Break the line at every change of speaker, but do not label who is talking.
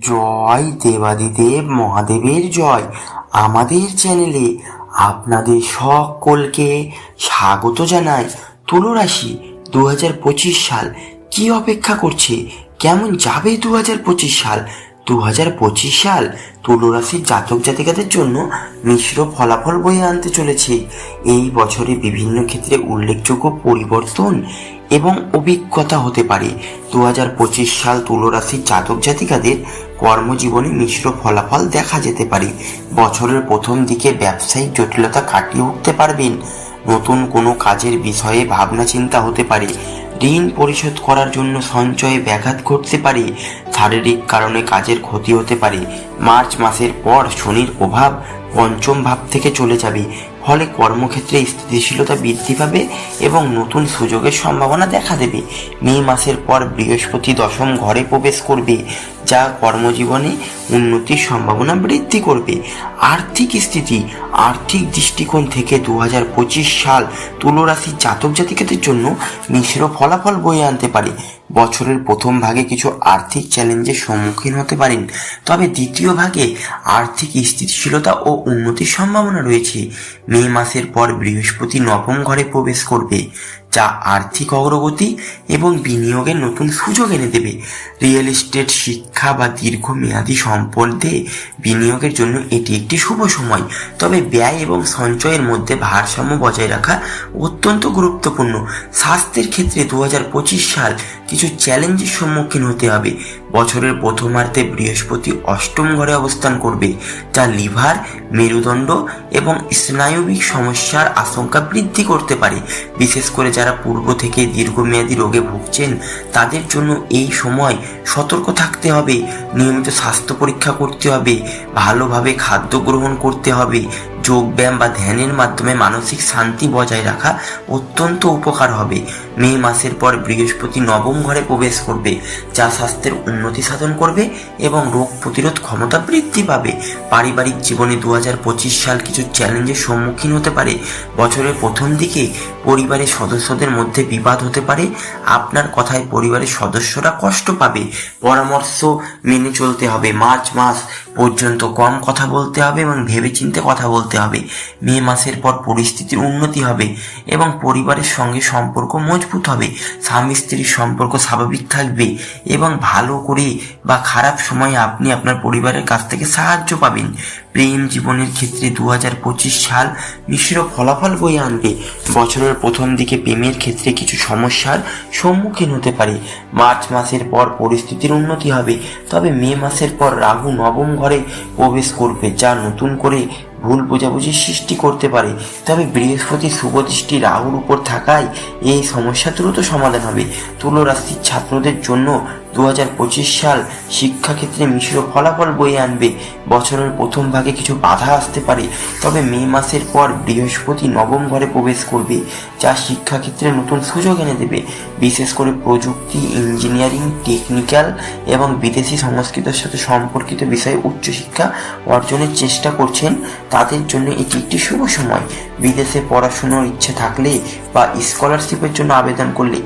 জয় দেবাদিদেব মহাদেবের জয়। আমাদের চ্যানেলে আপনাদের সকলকে স্বাগত জানাই। তুলরাশি দু হাজার পঁচিশ সাল কি অপেক্ষা করছে? কেমন যাবে দু হাজার পঁচিশ সাল? দু হাজার পঁচিশ সাল তুলো রাশির জাতক জাতিকাদের জন্য মিশ্র ফলাফল বয়ে আনতে চলেছে। এই বছরে বিভিন্ন ক্ষেত্রে উল্লেখযোগ্য পরিবর্তন এবং অভিজ্ঞতা হতে পারে। দু হাজার পঁচিশ সাল তুলো রাশির জাতক জাতিকাদের কর্মজীবনে মিশ্র ফলাফল দেখা যেতে পারে। বছরের প্রথম দিকে ব্যবসায়িক জটিলতা কাটিয়ে উঠতে পারবেন। নতুন কোনো কাজের বিষয়ে ভাবনা চিন্তা হতে পারে। ঋণ পরিশোধ করার জন্য সঞ্চয়ে ব্যাঘাত ঘটতে পারে। শারীরিক কারণে কাজের ক্ষতি হতে পারে। মার্চ মাসের পর শনির প্রভাব পঞ্চম ভাব থেকে চলে যাবে। ফলে কর্মক্ষেত্রে স্থিতিশীলতা বৃদ্ধি পাবে এবং নতুন সুযোগের সম্ভাবনা দেখা দেবে। মে মাসের পর বৃহস্পতি দশম ঘরে প্রবেশ করবে। যা কর্মজীবনে উন্নতির সম্ভাবনা বৃদ্ধি করবে। আর্থিক স্থিতি, আর্থিক দৃষ্টিকোণ থেকে দু হাজার পঁচিশ সাল তুলো রাশির জাতক জাতিকাদের জন্য মিশ্র ফলাফল বয়ে আনতে পারে। বছরের প্রথম ভাগে কিছু আর্থিক চ্যালেঞ্জের সম্মুখীন হতে পারেন। তবে দ্বিতীয় ভাগে আর্থিক স্থিতিশীলতা ও উন্নতির সম্ভাবনা রয়েছে। মে মাসের পর বৃহস্পতি নবম ঘরে প্রবেশ করবে। যা আর্থিক অগ্রগতি এবং বিনিয়োগের নতুন সুযোগ এনে দেবে। রিয়েল এস্টেট শিক্ষা বা দীর্ঘমেয়াদী সম্পদে বিনিয়োগের জন্য এটি একটি শুভ সময়, তবে ব্যয় এবং সঞ্চয়ের মধ্যে ভারসাম্য বজায় রাখা অত্যন্ত গুরুত্বপূর্ণ। স্বাস্থ্যের ক্ষেত্রে দু হাজার পঁচিশ সাল কিছু চ্যালেঞ্জের সম্মুখীন হতে হবে। বছরের প্রথমার্ধে বৃহস্পতি অষ্টম ঘরে অবস্থান করবে, যা লিভার, মেরুদণ্ড এবং স্নায়বিক সমস্যার আশঙ্কা বৃদ্ধি করতে পারে। বিশেষ করে যারা পূর্ব থেকে দীর্ঘমেয়াদী রোগে ভুগছেন, তাদের জন্য এই সময় সতর্ক থাকতে হবে, নিয়মিত স্বাস্থ্য পরীক্ষা করতে হবে, ভালোভাবে খাদ্য গ্রহণ করতে হবে যোগব্যায়াম বা ধ্যানের মাধ্যমে মানসিক শান্তি বজায় রাখা অত্যন্ত উপকার হবে। মে মাসের পর বৃহস্পতি নবম ঘরে প্রবেশ করবে, যা স্বাস্থ্যের উন্নতি সাধন করবে এবং রোগ প্রতিরোধ ক্ষমতা বৃদ্ধি পাবে। পারিবারিক জীবনে দু হাজার পঁচিশ সাল কিছু চ্যালেঞ্জের সম্মুখীন হতে পারে। বছরের প্রথম দিকে পরিবারের সদস্যদের মধ্যে বিবাদ হতে পারে। আপনার কথায় পরিবারের সদস্যরা কষ্ট পাবে। পরামর্শ মেনে চলতে হবে। মার্চ মাস পর্যন্ত কম কথা বলতে হবে এবং ভেবেচিন্তে কথা বলতে হবে। মে মাসের পর পরিস্থিতির উন্নতি হবে এবং পরিবারের সঙ্গে সম্পর্ক মজবুত হবে। স্বামী স্ত্রীর সম্পর্ক স্বাভাবিক থাকবে এবং ভালো করে বা খারাপ সময়ে আপনি আপনার পরিবারের কাছ থেকে সাহায্য পাবেন। প্রেম জীবনের ক্ষেত্রে দু হাজার পঁচিশ সাল মিশ্র ফলাফল বয়ে আনবে। বছরের প্রথম দিকে প্রেমের ক্ষেত্রে কিছু সমস্যার সম্মুখীন হতে পারে। মার্চ মাসের পর পরিস্থিতির উন্নতি হবে। তবে মে মাসের পর রাহু নবম ঘরে প্রবেশ করবে, যা নতুন করে ভুল বোঝাবুঝির সৃষ্টি করতে পারে। তবে বৃহস্পতি শুভদৃষ্টি রাহুর উপর থাকায় এই সমস্যা দ্রুত সমাধান হবে। তুলো রাশির ছাত্রদের জন্য দু হাজার পঁচিশ সাল শিক্ষাক্ষেত্রে মিশ্র ফলাফল বয়ে আনবে। বছরের প্রথম ভাগে কিছু বাধা আসতে পারে। তবে মে মাসের পর বৃহস্পতি নবম ঘরে প্রবেশ করবে, যা শিক্ষাক্ষেত্রে নতুন সুযোগ এনে দেবে। বিশেষ করে প্রযুক্তি, ইঞ্জিনিয়ারিং, টেকনিক্যাল এবং বিদেশি সংস্কৃতির সাথে সম্পর্কিত বিষয়ে উচ্চশিক্ষা অর্জনের চেষ্টা করছেন তাদের জন্য এটি একটি শুভ সময়। বিদেশে পড়াশুনোর ইচ্ছে থাকলে বা স্কলারশিপের জন্য আবেদন করলে